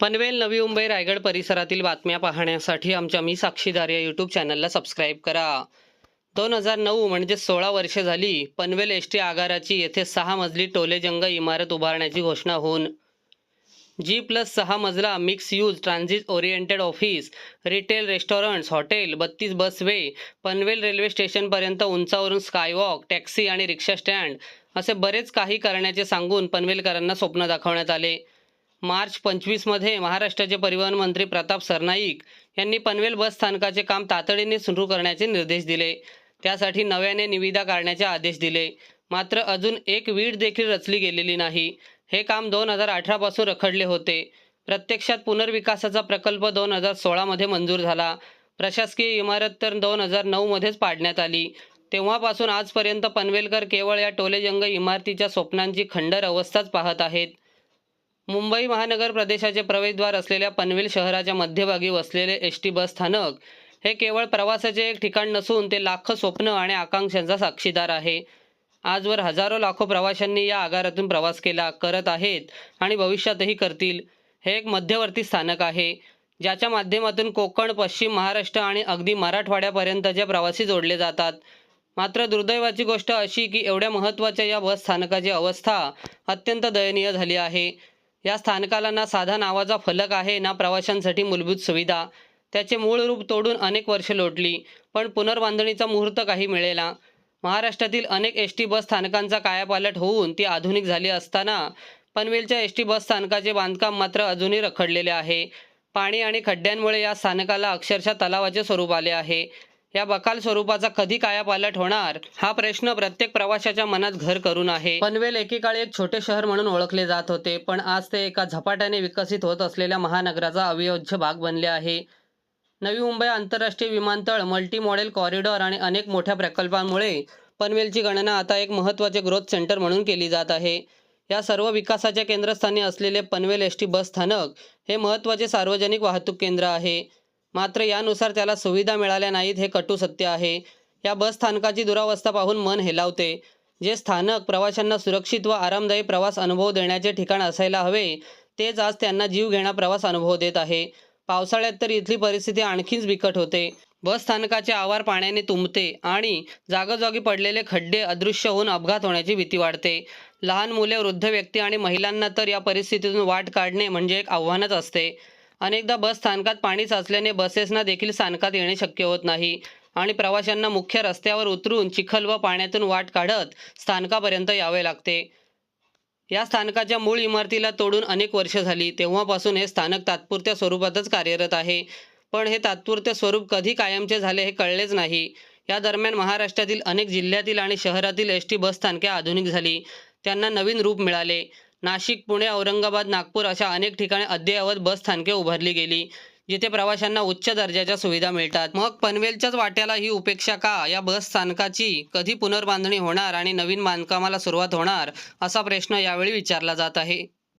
पनवेल नवी मुंबई रायगड परिसरातील बातम्या पाहण्यासाठी आमच्या मी साक्षीदार या यूट्यूब चॅनलला सबस्क्राईब करा. दोन हजार नऊ म्हणजे सोळा वर्षे झाली पनवेल एस टी आगाराची येथे सहा मजली टोलेजंग इमारत उभारण्याची घोषणा होऊन. जी प्लस सहा मजला mix use transit oriented office retail restaurants hotel बत्तीस बसवे पनवेल रेल्वे स्टेशनपर्यंत उंचावरून स्कायवॉक टॅक्सी आणि रिक्षा स्टँड असे बरेच काही करण्याचे सांगून पनवेलकरांना स्वप्न दाखवण्यात आले. मार्च पंचवीसमध्ये महाराष्ट्राचे परिवहन मंत्री प्रताप सरनाईक यांनी पनवेल बस स्थानकाचे काम तातडीने सुरू करण्याचे निर्देश दिले. त्यासाठी नव्याने निविदा काढण्याचे आदेश दिले. मात्र अजून एक वीट देखील रचली गेलेली नाही. हे काम दोन हजार अठरापासून रखडले होते. प्रत्यक्षात पुनर्विकासाचा प्रकल्प दोन हजार सोळामध्ये मंजूर झाला. प्रशासकीय इमारत तर दोन हजार नऊमध्येच पाडण्यात आली. तेव्हापासून आजपर्यंत पनवेलकर केवळ या टोलेजंग इमारतीच्या स्वप्नांची खंडर अवस्थाच पाहत आहेत. मुंबई महानगर प्रदेशाचे प्रवेशद्वार असलेल्या पनवेल शहराच्या मध्यभागी वसलेले एस टी बस स्थानक हे केवळ प्रवासाचे एक ठिकाण नसून ते लाखो स्वप्न आणि आकांक्षांचा साक्षीदार आहे. आजवर हजारो लाखो प्रवाशांनी या आगारातून प्रवास केला करत आहेत आणि भविष्यातही करतील. हे एक मध्यवर्ती स्थानक आहे ज्याच्या माध्यमातून कोकण पश्चिम महाराष्ट्र आणि अगदी मराठवाड्यापर्यंतचे प्रवासी जोडले जातात. मात्र दुर्दैवाची गोष्ट अशी की एवढ्या महत्त्वाच्या या बस स्थानकाची अवस्था अत्यंत दयनीय झाली आहे. या स्थानकाला ना साधा नावाचा फलक आहे ना प्रवाशांसाठी मूलभूत सुविधा. त्याचे मूळ रूप तोडून अनेक वर्षे लोटली पण पुनर्बांधणीचा मुहूर्त काही मिळेला. महाराष्ट्रातील अनेक एस टी बस स्थानकांचा कायापालट होऊन ती आधुनिक झाली असताना पनवेलच्या एस टी बस स्थानकाचे बांधकाम मात्र अजूनही रखडलेले आहे. पाणी आणि खड्ड्यांमुळे या स्थानकाला अक्षरशः तलावाचे स्वरूप आले आहे. या बकाल स्वरूपाचा कधी कायापालट होणार? हा प्रश्न प्रत्येक प्रवाशाच्या मनात घर करून आहे. पनवेल एकेकाळी एक छोटे शहर म्हणून ओळखले जात होते पण आज ते एका झपाट्याने विकसित होत असलेल्या महानगराचा अविभाज्य भाग बनले आहे. नवी मुंबई आंतरराष्ट्रीय विमानतळ मल्टी मॉडेल कॉरिडॉर आणि अनेक मोठ्या प्रकल्पांमुळे पनवेलची गणना आता एक महत्त्वाचे ग्रोथ सेंटर म्हणून केली जात आहे. या सर्व विकासाच्या केंद्रस्थानी असलेले पनवेल एस टी बस स्थानक हे महत्त्वाचे सार्वजनिक वाहतूक केंद्र आहे. मात्र यानुसार त्याला सुविधा मिळाल्या नाहीत हे कटू सत्य आहे. या बस स्थानकाची दुरावस्था पाहून मन हेलावते. जे स्थानक प्रवाशांना सुरक्षित व आरामदायी प्रवास अनुभव देण्याचे ठिकाण असायला हवे तेच आज त्यांना जीव घेणा प्रवास अनुभव देत आहे. पावसाळ्यात तर इथली परिस्थिती आणखीच बिकट होते. बस स्थानकाचे आवार पाण्याने तुंबते आणि जागोजागी पडलेले खड्डे अदृश्य होऊन अपघात होण्याची भीती वाढते. लहान मुले वृद्ध व्यक्ती आणि महिलांना तर या परिस्थितीतून वाट काढणे म्हणजे एक आव्हानच असते. अनेकदा बस स्थानकात पाणी साचल्याने बसेसना देखील स्थानकात येणे शक्य होत नाही. आणि प्रवाशांना मुख्य रस्त्यावर उतरून चिखल व पाण्यातून वाट काढत स्थानकापर्यंत यावे लागते. या स्थानकाच्या मूळ इमारतीला तोडून अनेक वर्ष झाली. तेव्हापासून हे स्थानक तात्पुरत्या स्वरूपातच कार्यरत आहे. पण हे तात्पुरते स्वरूप कधी कायमचे झाले हे कळलेच नाही. या दरम्यान महाराष्ट्रातील अनेक जिल्ह्यातील आणि शहरातील एस टी बस स्थानके आधुनिक झाली. त्यांना नवीन रूप मिळाले. नाशिक पुणे औरंगाबाद नागपूर अशा अनेक ठिकाणी अद्ययावत बस स्थानके उभारली गेली जिथे प्रवाशांना उच्च दर्जाच्या सुविधा मिळतात. मग पनवेलच्याच वाट्याला ही उपेक्षा का? या बस स्थानकाची कधी पुनर्बांधणी होणार आणि नवीन बांधकामाला सुरुवात होणार असा प्रश्न यावेळी विचारला जात आहे.